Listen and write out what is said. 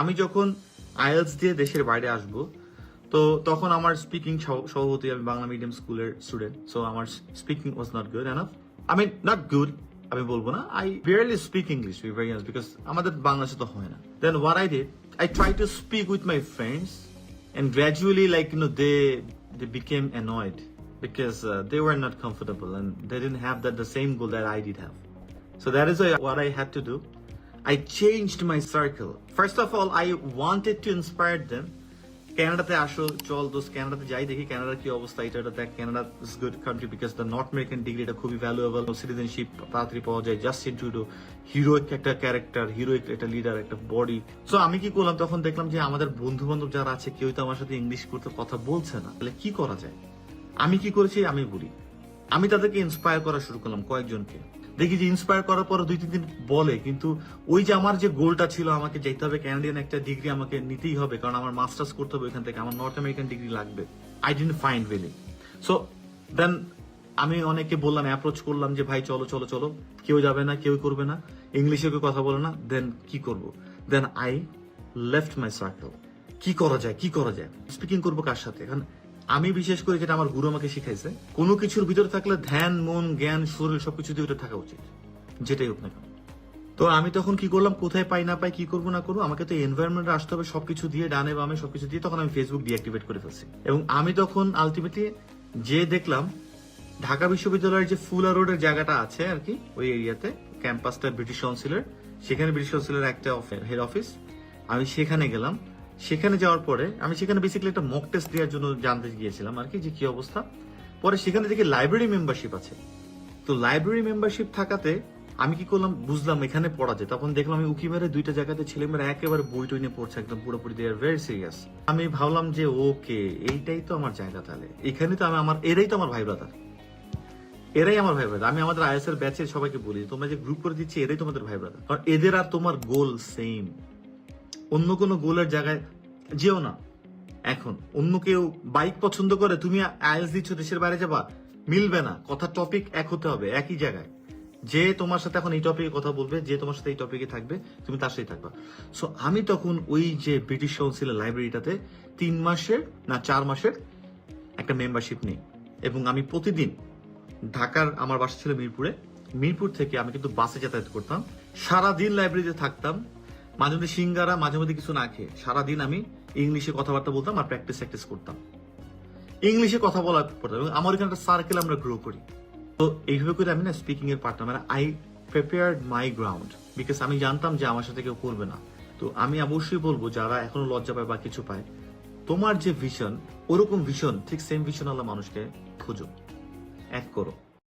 আমি যখন আইএলস দিয়ে দেশের বাইরে আসব তো তখন আমার স্পিকিং সভাপতি আমি বাংলা মিডিয়াম স্কুলের স্টুডেন্ট সো আমার speaking was not good enough I mean not good আমি বলব না I barely speak English because আমাদের বাংলাদেশে তো হয় না then what I did I try to speak with my friends like you know they they became annoyed because uh, they were not comfortable and they didn't have that the same goal that i did have so that is why- what i had to do i changed my circle. First of all, i wanted to inspire them. ক্যানাডাতে আসো, চল দোস্ত ক্যানাডাতে যাই, দেখি ক্যানাডার কি অবস্থা, এটা দেখ Canada is good country because the North American degree এটা খুবই ভ্যালুয়েবল সিটিজেনশিপ তাড়াতাড়ি পাওয়া যায় জাস্ট ইন্টু টু হিরোইক একটা ক্যারেক্টার হিরোইক একটা লিডার একটা বডি সো আমি কি করলাম? তখন দেখলাম যে আমাদের বন্ধু বান্ধব যারা আছে, কেউ তো আমার সাথে ইংলিশ করতে কথা বলছে না। তাহলে কি করা যায়? আমি কি করেছি? আমি বলি। আমি তাদেরকে ইন্সপায়ার করা শুরু করলাম কয়েকজনকে। দেখি যে ইন্সপায়ার করার পর দুই তিন দিন বলে, কিন্তু ওই যে আমার যে গোলটা ছিল, আমাকে যেতে হবে ক্যানাডিয়ান একটা ডিগ্রি আমাকে নিতেই হবে, কারণ আমার মাস্টার্স করতে হবে এখান থেকে, আমার নর্থ আমেরিকান ডিগ্রি লাগবে। I didn't find really so then আমি অনেকে বললাম অ্যাপ্রোচ করলাম যে, ভাই, চলো চলো চলো। কেউ যাবে না, কেউ করবে না। ইংলিশে কেউ কথা বলে না দেন কি করব? Then I left my circle কি করা যায়, কি করা যায়? স্পিকিং করব কার সাথে? এখন আমি বিশেষ করে যেটা আমার গুরু আমাকে শিখাইছে, কোনো কিছুর ভিতরে থাকলে ধ্যান, মন, জ্ঞান, শরীর সবকিছু দিয়ে ওটা থাকা উচিত। যেটাই হোক না কেন। তো আমি তখন কি করলাম, কোথায় পাই না পাই, কি করব না করব, আমাকে তো এনভায়রনমেন্টে আসতে হবে, সবকিছু দিয়ে, ডানে বামে সবকিছু দিয়ে, তখন আমি ফেসবুক ডিঅ্যাক্টিভেট করে ফেলছি। এবং আমি তখন আলটিমেটলি যে দেখলাম, ঢাকা বিশ্ববিদ্যালয়ের যে ফুলা রোডের জায়গাটা আছে আর কি, ওই এরিয়াতে ক্যাম্পাসটা ব্রিটিশ কাউন্সিলের সেখানে ব্রিটিশ কাউন্সিলের একটা হেড অফিস আমি সেখানে গেলাম সেখানে যাওয়ার পরে আমি সেখানে বেসিক্যালি একটা মক টেস্ট দেওয়ার জন্য জানতে গিয়েছিলাম আর কি যে কি অবস্থা। পরে সেখানে দেখি লাইব্রেরি মেম্বারশিপ আছে। তো লাইব্রেরি মেম্বারশিপ থাকাতে আমি কি করলাম, বুঝলাম এখানে পড়া যায়। তখন দেখলাম আমি উকি মেরে দুইটা জায়গাতে ছেলে ছেলেমেয়েরা একেবারে বই টই নিয়ে পড়ছে, একদম পুরোপুরি দে আর ভেরি সিরিয়াস আমি ভাবলাম যে, ওকে, এইটাই তো আমার জায়গা তাহলে। এখানে তো আমি আমার, এরাই তো আমার ভাই ব্রাদার এরাই আমার ভাই ব্রাদার আমি আমাদের আইএস এর ব্যাচের সবাইকে বলি, তোমরা যে গ্রুপ করে দিচ্ছি, এরাই তোমাদের ভাই ব্রাদার কারণ এদের আর তোমার গোল সেম অন্য কোনো গোলের জায়গায় যেও না। এখন অন্য কেউ বাইক পছন্দ করে, তুমি আইএলস দিচ্ছ, দেশের বাইরে যাবা, মিলবে না। কথা টপিক এক হতে হবে, একই জায়গায়। যে তোমার সাথে এখন এই টপিকে কথা বলবে, যে তোমার সাথে এই টপিকে থাকবে, তুমি তার সাথে থাকবা। সো আমি তখন ওই যে ব্রিটিশ কাউন্সিলের লাইব্রেরিটাতে তিন মাসের, না চার মাসের একটা মেম্বারশিপ নেই। এবং আমি প্রতিদিন ঢাকার আমার বাসা ছিল মিরপুরে। মিরপুর থেকে আমি কিন্তু বাসে যাতায়াত করতাম। সারাদিন লাইব্রেরিতে থাকতাম। মাঝে মধ্যে সিঙ্গারা, মাঝে মধ্যে কিছু না খেয়ে সারাদিন আমি ইংলিশে কথাবার্তা বলতাম আর প্র্যাকটিস প্র্যাকটিস করতাম। ইংলিশে কথা বলা পড়তাম এবং আমার এখানে একটা সার্কেল আমরা গ্রো করি। তো এইভাবে করে আমি না স্পিকিং এর পার্টটা মানে I prepared my ground because আমি জানতাম যে আমার সাথে কেউ করবে না। তো আমি অবশ্যই বলব, যারা এখনও লজ্জা পায় বা কিছু পায়, তোমার যে ভিশন ওরকম ভিশন ঠিক সেম ভিশন মানুষকে খোঁজো। এক করো।